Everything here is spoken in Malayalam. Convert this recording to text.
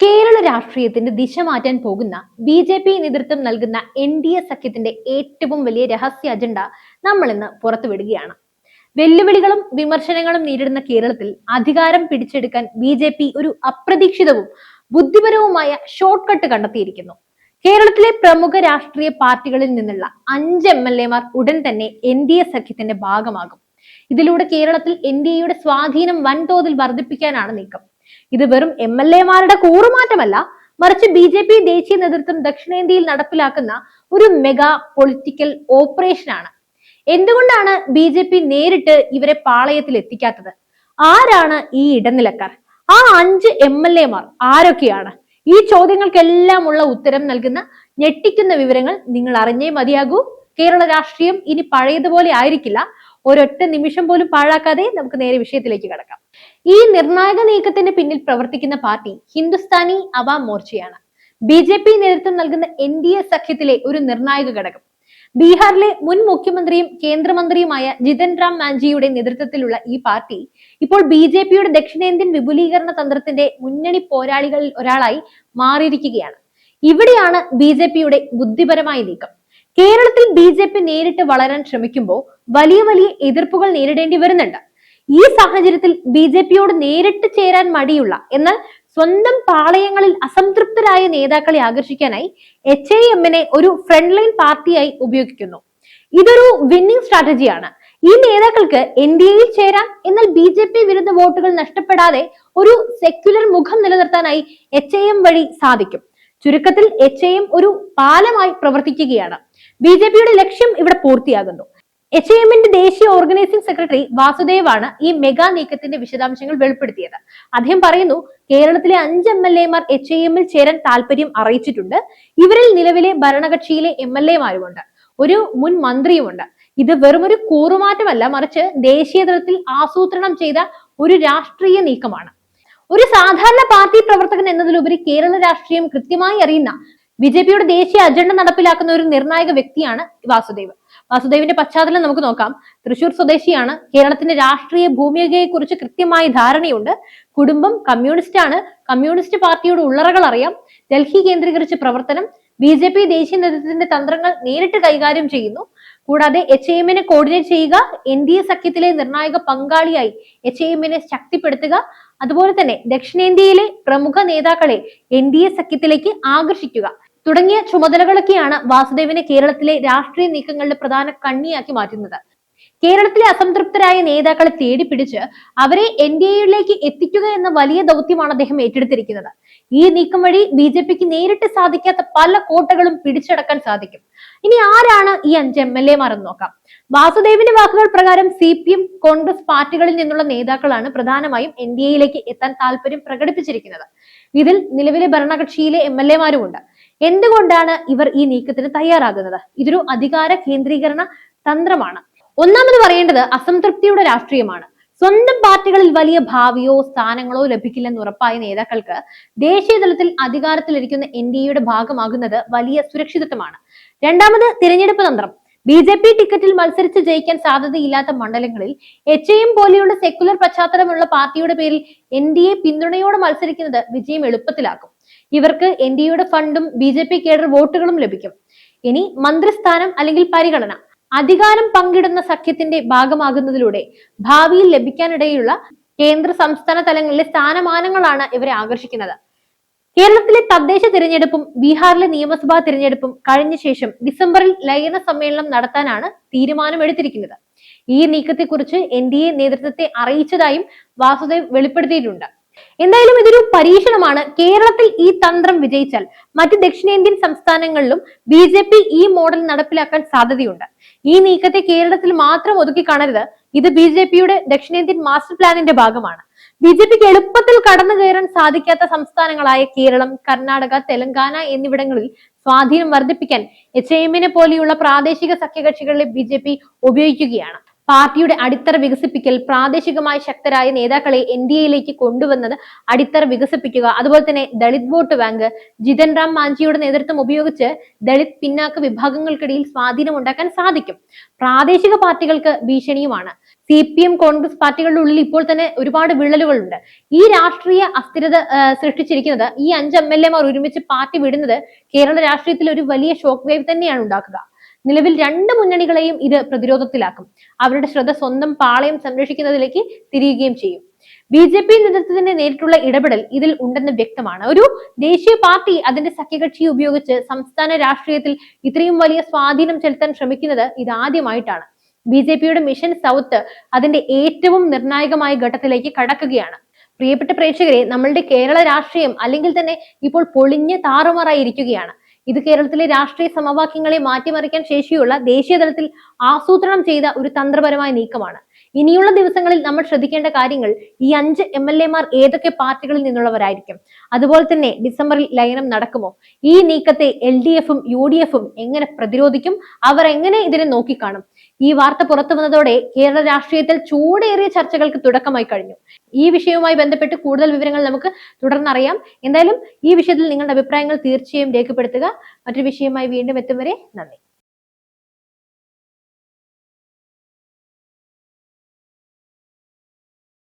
കേരള രാഷ്ട്രീയത്തിന്റെ ദിശ മാറ്റാൻ പോകുന്ന ബി ജെ പി നേതൃത്വം നൽകുന്ന എൻ ഡി എ സഖ്യത്തിന്റെ ഏറ്റവും വലിയ രഹസ്യ അജണ്ട നമ്മൾ ഇന്ന് പുറത്തുവിടുകയാണ്. വെല്ലുവിളികളും വിമർശനങ്ങളും നേരിടുന്ന കേരളത്തിൽ അധികാരം പിടിച്ചെടുക്കാൻ ബി ജെ പി ഒരു അപ്രതീക്ഷിതവും ബുദ്ധിപരവുമായ ഷോർട്ട് കട്ട് കണ്ടെത്തിയിരിക്കുന്നു. കേരളത്തിലെ പ്രമുഖ രാഷ്ട്രീയ പാർട്ടികളിൽ നിന്നുള്ള അഞ്ച് എം എൽ എമാർ ഉടൻ തന്നെ എൻ ഡി എ സഖ്യത്തിന്റെ ഭാഗമാകും. ഇതിലൂടെ കേരളത്തിൽ എൻ ഡി എയുടെ സ്വാധീനം വൻതോതിൽ വർദ്ധിപ്പിക്കാനാണ് നീക്കം. ഇത് വെറും എം എൽ എമാരുടെ കൂറുമാറ്റമല്ല മറിച്ച് ബി ജെ പി ദേശീയ നേതൃത്വം ദക്ഷിണേന്ത്യയിൽ നടപ്പിലാക്കുന്ന ഒരു മെഗാ പൊളിറ്റിക്കൽ ഓപ്പറേഷനാണ് എന്തുകൊണ്ടാണ് ബി ജെ പി നേരിട്ട് ഇവരെ പാളയത്തിൽ എത്തിക്കാത്തത്? ആരാണ് ഈ ഇടനിലക്കാർ? ആ അഞ്ച് എം എൽ എമാർ ആരൊക്കെയാണ്? ഈ ചോദ്യങ്ങൾക്കെല്ലാം ഉള്ള ഉത്തരം നൽകുന്ന ഞെട്ടിക്കുന്ന വിവരങ്ങൾ നിങ്ങൾ അറിഞ്ഞേ മതിയാകൂ. കേരള രാഷ്ട്രീയം ഇനി പഴയതുപോലെ ആയിരിക്കില്ല. ഒരൊറ്റ നിമിഷം പോലും പാഴാക്കാതെ നമുക്ക് നേരെ വിഷയത്തിലേക്ക് കടക്കാം. ഈ നിർണായക നീക്കത്തിന് പിന്നിൽ പ്രവർത്തിക്കുന്ന പാർട്ടി ഹിന്ദുസ്ഥാനി അവാം മോർച്ചയാണ്. ബി ജെ പി നേതൃത്വം നൽകുന്ന എൻ ഡി എ സഖ്യത്തിലെ ഒരു നിർണായക ഘടകം. ബീഹാറിലെ മുൻ മുഖ്യമന്ത്രിയും കേന്ദ്രമന്ത്രിയുമായ ജിതൻ റാം മാഞ്ചിയുടെ നേതൃത്വത്തിലുള്ള ഈ പാർട്ടി ഇപ്പോൾ ബി ജെ പിയുടെ ദക്ഷിണേന്ത്യൻ വിപുലീകരണ തന്ത്രത്തിന്റെ മുന്നണി പോരാളികളിൽ ഒരാളായി മാറിയിരിക്കുകയാണ്. ഇവിടെയാണ് ബി ജെ പിയുടെ ബുദ്ധിപരമായ നീക്കം. കേരളത്തിൽ ബി ജെ പി നേരിട്ട് വളരാൻ ശ്രമിക്കുമ്പോൾ വലിയ വലിയ എതിർപ്പുകൾ നേരിടേണ്ടി വരുന്നുണ്ട്. ഈ സാഹചര്യത്തിൽ ബി ജെ പിയോട് നേരിട്ട് ചേരാൻ മടിയുള്ള എന്നാൽ സ്വന്തം പാളയങ്ങളിൽ അസംതൃപ്തരായ നേതാക്കളെ ആകർഷിക്കാനായി എച്ച് ഐ എമ്മിനെ ഒരു ഫ്രണ്ട് ലൈൻ പാർട്ടിയായി ഉപയോഗിക്കുന്നു. ഇതൊരു വിന്നിംഗ് സ്ട്രാറ്റജിയാണ് ഈ നേതാക്കൾക്ക് എൻ ഡി എയിൽ ചേരാം എന്നാൽ ബി ജെ പി വിരുദ്ധ വോട്ടുകൾ നഷ്ടപ്പെടാതെ ഒരു സെക്യുലർ മുഖം നിലനിർത്താനായി എച്ച് ഐ എം വഴി സാധിക്കും. ചുരുക്കത്തിൽ എച്ച് ഐ എം ഒരു പാലമായി പ്രവർത്തിക്കുകയാണ്. ബി ജെ പിയുടെ ലക്ഷ്യം ഇവിടെ പൂർത്തിയാകുന്നു. എച്ച് ഐ എമ്മിന്റെ ദേശീയ ഓർഗനൈസിംഗ് സെക്രട്ടറി വാസുദേവാണ് ഈ മെഗാ നീക്കത്തിന്റെ വിശദാംശങ്ങൾ വെളിപ്പെടുത്തിയത്. അദ്ദേഹം പറയുന്നു കേരളത്തിലെ അഞ്ച് എം എൽ എമാർ എച്ച് ഐ എമ്മിൽ ചേരാൻ താല്പര്യം അറിയിച്ചിട്ടുണ്ട്. ഇവരിൽ നിലവിലെ ഭരണകക്ഷിയിലെ എം എൽ എമാരുമുണ്ട് ഒരു മുൻ മന്ത്രിയുമുണ്ട്. ഇത് വെറുമൊരു കൂറുമാറ്റമല്ല മറിച്ച് ദേശീയ തലത്തിൽ ആസൂത്രണം ചെയ്ത ഒരു രാഷ്ട്രീയ നീക്കമാണ്. ഒരു സാധാരണ പാർട്ടി പ്രവർത്തകൻ എന്നതിലുപരി കേരള രാഷ്ട്രീയം കൃത്യമായി അറിയുന്ന ബി ജെ പിയുടെ ദേശീയ അജണ്ട നടപ്പിലാക്കുന്ന ഒരു നിർണായക വ്യക്തിയാണ് വാസുദേവ് വാസുദേവിന്റെ പശ്ചാത്തലം നമുക്ക് നോക്കാം. തൃശൂർ സ്വദേശിയാണ്. കേരളത്തിന്റെ രാഷ്ട്രീയ ഭൂമികയെ കുറിച്ച് കൃത്യമായ ധാരണയുണ്ട്. കുടുംബം കമ്മ്യൂണിസ്റ്റ് ആണ് കമ്മ്യൂണിസ്റ്റ് പാർട്ടിയുടെ ഉള്ളറകൾ അറിയാം. ഡൽഹി കേന്ദ്രീകരിച്ച് പ്രവർത്തനം. ബി ജെ പി ദേശീയ നേതൃത്വത്തിന്റെ തന്ത്രങ്ങൾ നേരിട്ട് കൈകാര്യം ചെയ്യുന്നു. കൂടാതെ എച്ച് എമ്മിനെ കോർഡിനേറ്റ് ചെയ്യുക എൻ ഡി എ സഖ്യത്തിലെ നിർണായക പങ്കാളിയായി എച്ച് എമ്മിനെ ശക്തിപ്പെടുത്തുക. അതുപോലെ തന്നെ ദക്ഷിണേന്ത്യയിലെ പ്രമുഖ നേതാക്കളെ എൻ ഡി എ സഖ്യത്തിലേക്ക് ആകർഷിക്കുക. തുടങ്ങിയ ചുമതലകളൊക്കെയാണ് വാസുദേവിനെ കേരളത്തിലെ രാഷ്ട്രീയ നീക്കങ്ങളുടെ പ്രധാന കണ്ണിയാക്കി മാറ്റുന്നത്. കേരളത്തിലെ അസംതൃപ്തരായ നേതാക്കളെ തേടിപ്പിടിച്ച് അവരെ എൻ ഡി എയിലേക്ക് എത്തിക്കുക എന്ന വലിയ ദൗത്യമാണ് അദ്ദേഹം ഏറ്റെടുത്തിരിക്കുന്നത്. ഈ നീക്കം വഴി ബി ജെ പിക്ക് നേരിട്ട് സാധിക്കാത്ത പല കോട്ടകളും പിടിച്ചടക്കാൻ സാധിക്കും. ഇനി ആരാണ് ഈ അഞ്ച് എം എൽ എമാർ എന്ന് നോക്കാം. വാസുദേവിന്റെ വാക്കുകൾ പ്രകാരം സി പി എം കോൺഗ്രസ് പാർട്ടികളിൽ നിന്നുള്ള നേതാക്കളാണ് പ്രധാനമായും എൻ ഡി എയിലേക്ക് എത്താൻ താല്പര്യം പ്രകടിപ്പിച്ചിരിക്കുന്നത്. ഇതിൽ നിലവിലെ ഭരണകക്ഷിയിലെ എം എൽ എമാരുമുണ്ട്. എന്തുകൊണ്ടാണ് ഇവർ ഈ നീക്കത്തിന് തയ്യാറാകുന്നത്? ഇതൊരു അധികാര കേന്ദ്രീകരണ തന്ത്രമാണ്. ഒന്നാമത് പറയേണ്ടത് അസംതൃപ്തിയുടെ രാഷ്ട്രീയമാണ്. സ്വന്തം പാർട്ടികളിൽ വലിയ ഭാവിയോ സ്ഥാനങ്ങളോ ലഭിക്കില്ലെന്ന് ഉറപ്പായ നേതാക്കൾക്ക് ദേശീയ തലത്തിൽ അധികാരത്തിലിരിക്കുന്ന എൻ ഡി എയുടെ ഭാഗമാകുന്നത് വലിയ സുരക്ഷിതത്വമാണ്. രണ്ടാമത് തിരഞ്ഞെടുപ്പ് തന്ത്രം. ബി ജെ പി ടിക്കറ്റിൽ മത്സരിച്ച് ജയിക്കാൻ സാധ്യതയില്ലാത്ത മണ്ഡലങ്ങളിൽ എച്ച് എം പോലെയുള്ള സെക്കുലർ പശ്ചാത്തലമുള്ള പാർട്ടിയുടെ പേരിൽ എൻ ഡി എ പിന്തുണയോടെ മത്സരിക്കുന്നത് വിജയം എളുപ്പത്തിലാക്കും. ഇവർക്ക് എൻ ഡി എയുടെ ഫണ്ടും ബി ജെ പി കേഡർ വോട്ടുകളും ലഭിക്കും. ഇനി മന്ത്രിസ്ഥാനം അല്ലെങ്കിൽ പരിഗണന. അധികാരം പങ്കിടുന്ന സഖ്യത്തിന്റെ ഭാഗമാകുന്നതിലൂടെ ഭാവിയിൽ ലഭിക്കാനിടയുള്ള കേന്ദ്ര സംസ്ഥാന തലങ്ങളിലെ സ്ഥാനമാനങ്ങളാണ് ഇവരെ ആകർഷിക്കുന്നത്. കേരളത്തിലെ തദ്ദേശ തിരഞ്ഞെടുപ്പും ബീഹാറിലെ നിയമസഭാ തിരഞ്ഞെടുപ്പും കഴിഞ്ഞ ശേഷം ഡിസംബറിൽ ലയന സമ്മേളനം നടത്താനാണ് തീരുമാനമെടുത്തിരിക്കുന്നത്. ഈ നീക്കത്തെക്കുറിച്ച് എൻ ഡി എ നേതൃത്വത്തെ അറിയിച്ചതായും വാസുദേവ് വെളിപ്പെടുത്തിയിട്ടുണ്ട്. എന്തായാലും ഇതൊരു പരീക്ഷണമാണ്. കേരളത്തിൽ ഈ തന്ത്രം വിജയിച്ചാൽ മറ്റ് ദക്ഷിണേന്ത്യൻ സംസ്ഥാനങ്ങളിലും ബി ജെ പി ഈ മോഡൽ നടപ്പിലാക്കാൻ സാധ്യതയുണ്ട്. ഈ നീക്കത്തെ കേരളത്തിൽ മാത്രം ഒതുക്കി കാണരുത്. ഇത് ബി ജെ പിയുടെ ദക്ഷിണേന്ത്യൻ മാസ്റ്റർ പ്ലാനിന്റെ ഭാഗമാണ്. ബി ജെ പിക്ക് എളുപ്പത്തിൽ കടന്നു കയറാൻ സാധിക്കാത്ത സംസ്ഥാനങ്ങളായ കേരളം കർണാടക തെലങ്കാന എന്നിവിടങ്ങളിൽ സ്വാധീനം വർദ്ധിപ്പിക്കാൻ എച്ച് എമ്മിനെ പോലെയുള്ള പ്രാദേശിക സഖ്യകക്ഷികളെ ബി ജെ പി ഉപയോഗിക്കുകയാണ്. പാർട്ടിയുടെ അടിത്തറ വികസിപ്പിക്കൽ പ്രാദേശികമായി ശക്തരായ നേതാക്കളെ എൻ ഡി എയിലേക്ക് കൊണ്ടുവന്നത് അടിത്തറ വികസിപ്പിക്കുക അതുപോലെ തന്നെ ദളിത് വോട്ട് ബാങ്ക് ജിതൻ റാം മാഞ്ചിയുടെ നേതൃത്വം ഉപയോഗിച്ച് ദളിത് പിന്നാക്ക വിഭാഗങ്ങൾക്കിടയിൽ സ്വാധീനം ഉണ്ടാക്കാൻ സാധിക്കും. പ്രാദേശിക പാർട്ടികൾക്ക് ഭീഷണിയുമാണ്. സി പി എം കോൺഗ്രസ് പാർട്ടികളുടെ ഉള്ളിൽ ഇപ്പോൾ തന്നെ ഒരുപാട് വിള്ളലുകളുണ്ട്. ഈ രാഷ്ട്രീയ അസ്ഥിരത സൃഷ്ടിച്ചിരിക്കുന്നത് ഈ അഞ്ച് എം എൽ എമാർ ഒരുമിച്ച് പാർട്ടി വിടുന്നത് കേരള രാഷ്ട്രീയത്തിൽ ഒരു വലിയ ഷോക്ക് വേവ് തന്നെയാണ് ഉണ്ടാക്കുക. നിലവിൽ രണ്ട് മുന്നണികളെയും ഇത് പ്രതിരോധത്തിലാക്കും. അവരുടെ ശ്രദ്ധ സ്വന്തം പാളയം സംരക്ഷിക്കുന്നതിലേക്ക് തിരിയുകയും ചെയ്യും. ബി ജെ പി നേതൃത്വത്തിന്റെ നേരിട്ടുള്ള ഇടപെടൽ ഇതിൽ ഉണ്ടെന്ന് വ്യക്തമാണ്. ഒരു ദേശീയ പാർട്ടി അതിന്റെ സഖ്യകക്ഷി ഉപയോഗിച്ച് സംസ്ഥാന രാഷ്ട്രീയത്തിൽ ഇത്രയും വലിയ സ്വാധീനം ചെലുത്താൻ ശ്രമിക്കുന്നത് ഇതാദ്യമായിട്ടാണ് ബി ജെ പിയുടെ മിഷൻ സൗത്ത് അതിന്റെ ഏറ്റവും നിർണായകമായ ഘട്ടത്തിലേക്ക് കടക്കുകയാണ്. പ്രിയപ്പെട്ട പ്രേക്ഷകരെ നമ്മളുടെ കേരള രാഷ്ട്രീയം അല്ലെങ്കിൽ തന്നെ ഇപ്പോൾ പൊളിഞ്ഞ് താറുമാറായി ഇരിക്കുകയാണ് ഇത് കേരളത്തിലെ രാഷ്ട്രീയ സമവാക്യങ്ങളെ മാറ്റിമറിക്കാൻ ശേഷിയുള്ള ദേശീയ തലത്തിൽ ആസൂത്രണം ചെയ്ത ഒരു തന്ത്രപരമായ നീക്കമാണ്. ഇനിയുള്ള ദിവസങ്ങളിൽ നമ്മൾ ശ്രദ്ധിക്കേണ്ട കാര്യങ്ങൾ ഈ അഞ്ച് എം എൽ എമാർ ഏതൊക്കെ പാർട്ടികളിൽ നിന്നുള്ളവരായിരിക്കും. അതുപോലെ തന്നെ ഡിസംബറിൽ ലയനം നടക്കുമോ? ഈ നീക്കത്തെ എൽ ഡി എഫും യു ഡി എഫും എങ്ങനെ പ്രതിരോധിക്കും? അവർ എങ്ങനെ ഇതിനെ നോക്കിക്കാണും? ഈ വാർത്ത പുറത്തു വന്നതോടെ കേരള രാഷ്ട്രീയത്തിൽ ചൂടേറിയ ചർച്ചകൾക്ക് തുടക്കമായി കഴിഞ്ഞു. ഈ വിഷയവുമായി ബന്ധപ്പെട്ട് കൂടുതൽ വിവരങ്ങൾ നമുക്ക് തുടർന്നറിയാം. എന്തായാലും ഈ വിഷയത്തിൽ നിങ്ങളുടെ അഭിപ്രായങ്ങൾ തീർച്ചയായും രേഖപ്പെടുത്തുക. മറ്റൊരു വിഷയമായി വീണ്ടും എത്തും വരെ നന്ദി.